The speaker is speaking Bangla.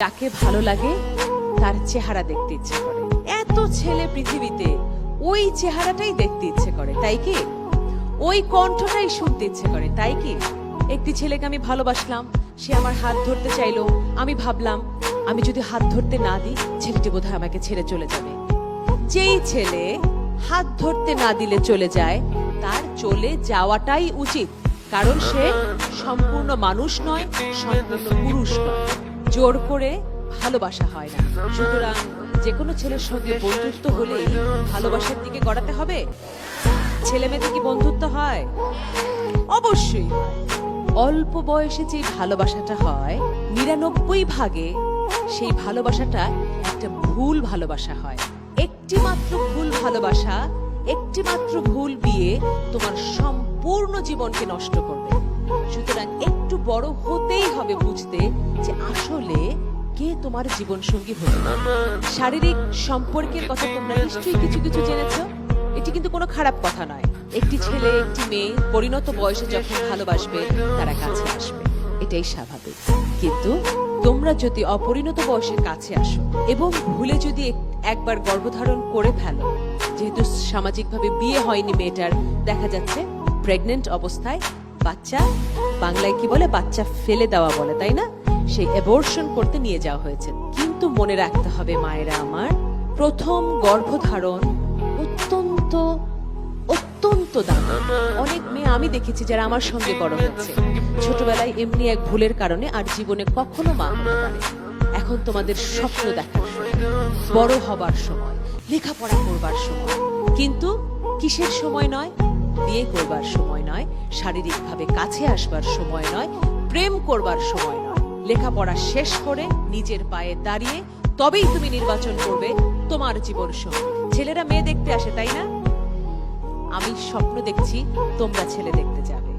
যাকে ভালো লাগে, তার চেহারা দেখতে ইচ্ছে করে। এত ছেলে পৃথিবীতে ওই চেহারাটাই দেখতে ইচ্ছে করে, তাই কি? ওই কণ্ঠটাই শুনতে ইচ্ছে করে, তাই কি? একটি ছেলেকে আমি ভালোবাসলাম, সে আমার হাত ধরতে চাইলো, আমি ভাবলাম, আমি যদি হাত ধরতে না দিই, ছেলেটি বোধহয় আমাকে ছেড়ে চলে যাবে। যেই ছেলে হাত ধরতে না দিলে চলে যায়, তার চলে যাওয়াটাই উচিত, কারণ সে সম্পূর্ণ মানুষ নয়, সম্পূর্ণ পুরুষ নয়। জোর করে ভালোবাসা হয় না। সুতরাং যে কোনো ছেলের সঙ্গে বন্ধুত্ব হলেই ভালোবাসার দিকে গড়াতে হবে। ছেলে মেয়েদের কি বন্ধুত্ব হয়? অবশ্যই অল্প বয়সে যে ভালোবাসাটা হয়, নিরানব্বই ভাগে সেই ভালোবাসাটা একটা ভুল ভালোবাসা হয়। একটি মাত্র ভুল ভালোবাসা একটি মাত্র ভুল বিয়ে তোমার সম্পূর্ণ জীবনকে নষ্ট করবে। সুতরাং একটু বড় হতেই হবে বুঝতে যে আসলে কে তোমার জীবন সঙ্গী হতে শারীরিক সম্পর্কের কথা তোমরা নিশ্চয়ই কিছু কিছু জেনেছো। এটি কিন্তু কোনো খারাপ কথা নয়। একটি ছেলে, একটি মেয়ে পরিণত বয়সে যখন ভালোবাসবে, তারা কাছে আসবে। এটাই স্বাভাবিক। কিন্তু তোমরা যদি অপরিণত বয়সে কাছে আসো এবং ভুলে যদি একবার গর্ভধারণ করে ফেলো, যেহেতু সামাজিকভাবে বিয়ে হয়নি মেয়েটার, দেখা যাচ্ছে প্রেগনেন্ট অবস্থায় বাচ্চা, বাংলায় কি বলে বাচ্চা ফেলে দেওয়া বলে, তাই না? সেই অ্যাবর্শন করতে নিয়ে যাওয়া হয়েছে। কিন্তু মনে রাখতে হবে মায়েরা আমার, প্রথম গর্ভধারণ অত্যন্ত অত্যন্ত দামি। অনেক মেয়ে আমি দেখেছি যারা আমার সঙ্গে বড় হচ্ছে ছোটবেলায় এমনি এক ভুলের কারণে আর জীবনে কখনো মা হতে পারে এখন তোমাদের স্বপ্ন দেখার বড় হবার সময়, লেখাপড়া করবার সময়। কিন্তু কিসের সময় নয়? বিয়ে করবার সময় নয়, শারীরিকভাবে কাছে আসবার সময় নয়, প্রেম করবার সময় নয়। লেখাপড়া শেষ করে নিজের পায়ে দাঁড়িয়ে তবেই তুমি নির্বাচন করবে তোমার জীবন সঙ্গী। ছেলেরা মেয়ে দেখতে আসে, তাই না? আমি স্বপ্ন দেখছি তোমরা ছেলে দেখতে যাবে।